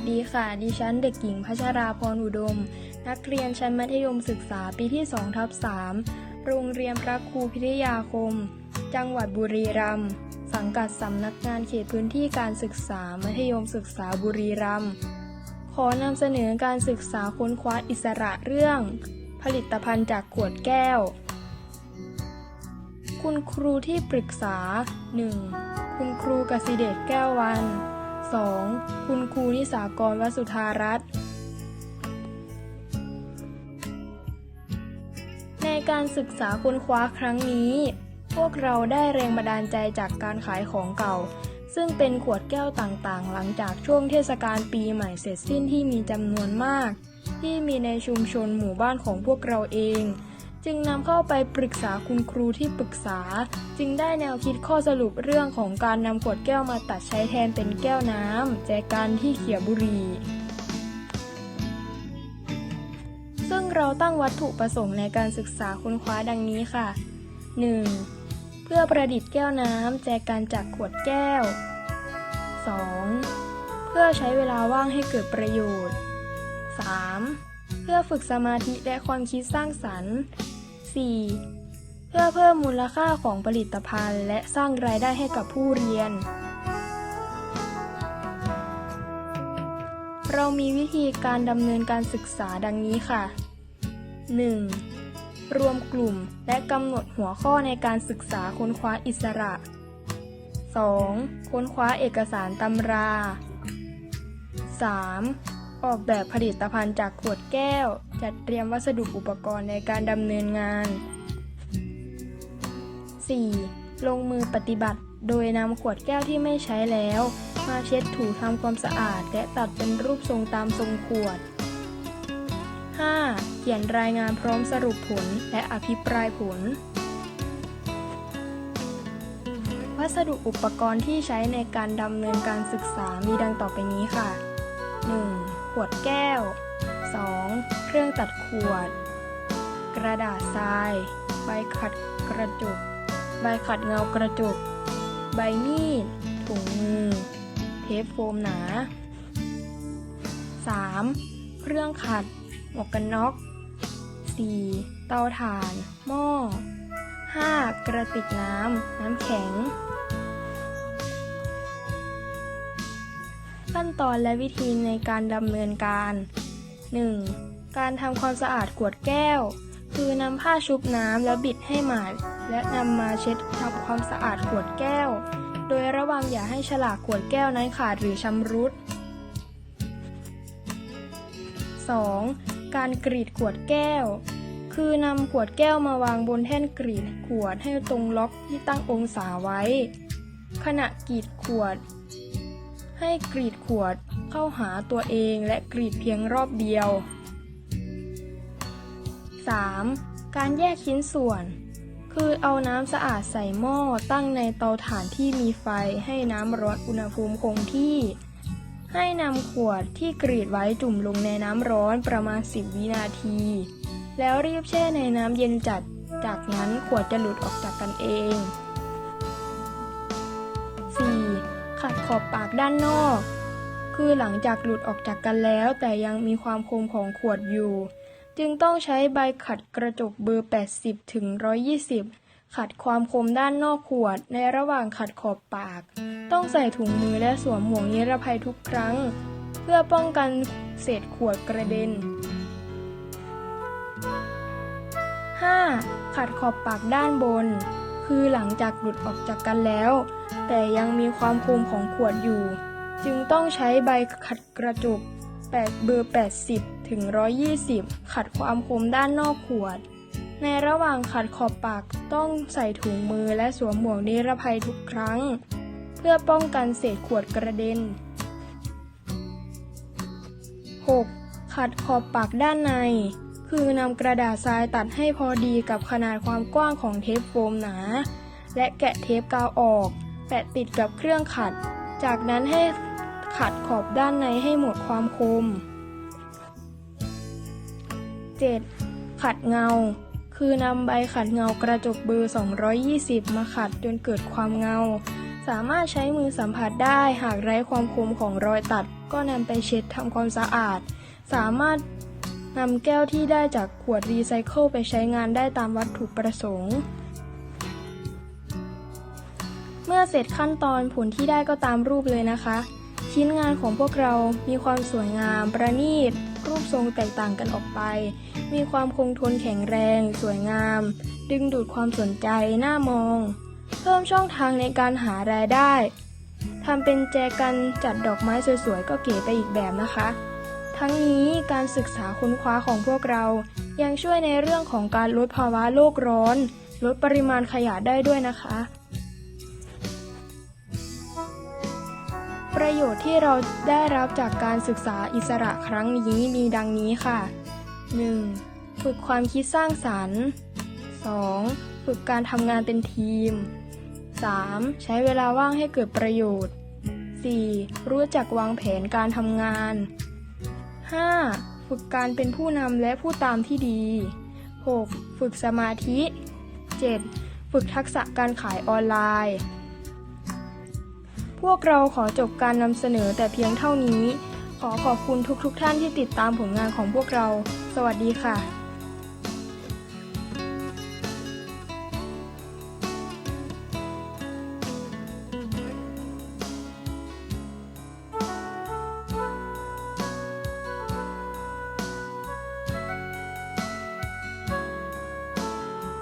สดีค่ะ ดิฉันเด็กหญิงพัชราพรอุดม นักเรียนชั้นมัธยมศึกษาปีที่2ทับ3โรงเรียนพระครูพิทยาคม จังหวัดบุรีรัมย์ สังกัดสำนักงานเขตพื้นที่การศึกษามัธยมศึกษาบุรีรัมย์ ขอนำเสนอการศึกษาค้นคว้าอิสระเรื่อง ผลิตภัณฑ์จากขวดแก้ว คุณครูที่ปรึกษา 1. คุณครูกสิเดชแก้ววัน 2. คุณครูนิสากรวสุธารัตน์ในการศึกษาค้นคว้าครั้งนี้ พวกเราได้แรงบันดาลใจจากการขายของเก่า ซึ่งเป็นขวดแก้วต่างๆ หลังจากช่วงเทศกาลปีใหม่เสร็จสิ้นที่มีจำนวนมาก ที่มีในชุมชนหมู่บ้านของพวกเราเอง จึงนำเข้าไปปรึกษาคุณครูที่ปรึกษา จึงได้แนวคิดข้อสรุปเรื่องของการนำขวดแก้วมาตัดใช้แทนเป็นแก้วน้ำแจกันที่เขียบุรีซึ่งเราตั้งวัตถุประสงค์ในการศึกษาค้นคว้าดังนี้ค่ะ 1. เพื่อประดิษฐ์แก้วน้ำแจกันจากขวดแก้ว 2. เพื่อใช้เวลาว่างให้เกิดประโยชน์ 3. เพื่อฝึกสมาธิและความคิดสร้างสรรค์ 4. เพื่อเพิ่มมูลค่าของผลิตภัณฑ์ และสร้างรายได้ให้กับผู้เรียน เรามีวิธีการดำเนินการศึกษาดังนี้ค่ะ 1. รวมกลุ่มและกำหนดหัวข้อในการศึกษาค้นคว้าอิสระ 2. ค้นคว้าเอกสารตำรา 3. ออกแบบผลิตภัณฑ์จากขวดแก้ว จัดเตรียมวัสดุอุปกรณ์ในการดำเนินงาน 4. ลงมือปฏิบัติ โดยนำขวดแก้วที่ไม่ใช้แล้ว มาเช็ดถูทำความสะอาด และตัดเป็นรูปทรงตามทรงขวด 5. เขียนรายงานพร้อมสรุปผลและอภิปรายผล วัสดุอุปกรณ์ที่ใช้ในการดำเนินการศึกษามีดังต่อไปนี้ค่ะ 1. ขวดแก้ว 2. เครื่องตัดขวด กระดาษทราย ใบขัดกระจกใบขัดเงากระจกใบมีด ถุงมือ เทปโฟมหนา 3. เครื่องขัด หมวกกันน็อก 4. เตาถ่าน หม้อ 5. กระติกน้ำ น้ำแข็ง ขั้นตอนและวิธีในการดำเนินการ 1. การทำความสะอาดขวดแก้ว คือนำผ้าชุบน้ำแล้วบิดให้หมาด และนำมาเช็ดทำความสะอาดขวดแก้ว โดยระวังอย่าให้ฉลากขวดแก้วนั้นขาดหรือชำรุด 2. การกรีดขวดแก้ว คือนำขวดแก้วมาวางบนแท่นกรีดขวดให้ตรงล็อกที่ตั้งองศาไว้ ขณะกรีดขวด ให้กรีดขวดเข้าหาตัวเองและกรีดเพียงรอบเดียว 3. การแยกชิ้นส่วน คือเอาน้ำสะอาดใส่หม้อตั้งในเตาถ่านที่มีไฟให้น้ำร้อนอุณหภูมิคงที่ ให้นำขวดที่กรีดไว้จุ่มลงในน้ำร้อนประมาณ 10 วินาที แล้วรีบแช่ในน้ำเย็นจัด จากนั้นขวดจะหลุดออกจากกันเอง อบปากด้านนอก คือหลังจากหลุดออกจากกันแล้ว แต่ยังมีความคมของขวดอยู่ จึงต้องใช้ใบขัดกระจกเบอร์ 80 ถึง 120 ขัดความคมด้านนอกขวด ในระหว่างขัดขอบปาก ต้องใส่ถุงมือและสวมหมวกนิรภัยทุกครั้ง เพื่อป้องกันเศษขวดกระเด็น 5. ขัดขอบปากด้านบน คือหลังจากหลุดออกจากกันแล้ว แต่ยังมีความคมของขวดอยู่ จึงต้องใช้ใบขัดกระจกแปดเบอร์ 80 ถึง 120 ขัดความคมด้านนอกขวด ในระหว่างขัดขอบปากต้องใส่ถุงมือและสวมหมวกนิรภัยทุกครั้ง เพื่อป้องกันเศษขวดกระเด็น 6. ขัดขอบปากด้านใน คือนำกระดาษทรายตัดให้พอดีกับขนาดความกว้างของเทปโฟมหนา และแกะเทปกาวออก แปะติดกับเครื่องขัด จากนั้นให้ขัดขอบด้านในให้หมดความคม 7. ขัดเงา คือนำใบขัดเงากระจกเบอร์ 220 มาขัดจนเกิดความเงา สามารถใช้มือสัมผัสได้หากไร้ความคมของรอยตัด ก็นำไปเช็ดทำความสะอาด สามารถนำแก้วที่ได้จากขวดรีไซเคิลไปใช้งานได้ตามวัตถุประสงค์ อเสร็จขั้นตอนผลที่ได้ก็ตามรูปเลยนะคะ ชิ้นงานของพวกเรามีความสวยงาม ประณีต รูปทรงแตกต่างกันออกไป มีความคงทนแข็งแรง สวยงาม ดึงดูดความสนใจน่ามอง เพิ่มช่องทางในการหารายได้ทำเป็นแจกันจัดดอกไม้สวยๆ ก็เก๋ไปอีกแบบนะคะ ทั้งนี้การศึกษาค้นคว้าของพวกเรายังช่วยในเรื่องของการลดภาวะโลกร้อน ลดปริมาณขยะได้ด้วยนะคะ ประโยชน์ที่เราได้รับจากการศึกษาอิสระครั้งนี้มีดังนี้ค่ะ 1. ฝึกความคิดสร้างสรรค์ 2. ฝึกการทำงานเป็นทีม 3. ใช้เวลาว่างให้เกิดประโยชน์ 4. รู้จักวางแผนการทำงาน 5. ฝึกการเป็นผู้นำและผู้ตามที่ดี 6. ฝึกสมาธิ 7. ฝึกทักษะการขายออนไลน์ พวกเราขอจบการนำเสนอแต่เพียงเท่านี้ ขอขอบคุณทุกๆทท่านที่ติดตามผลงานของพวกเรา สวัสดีค่ะ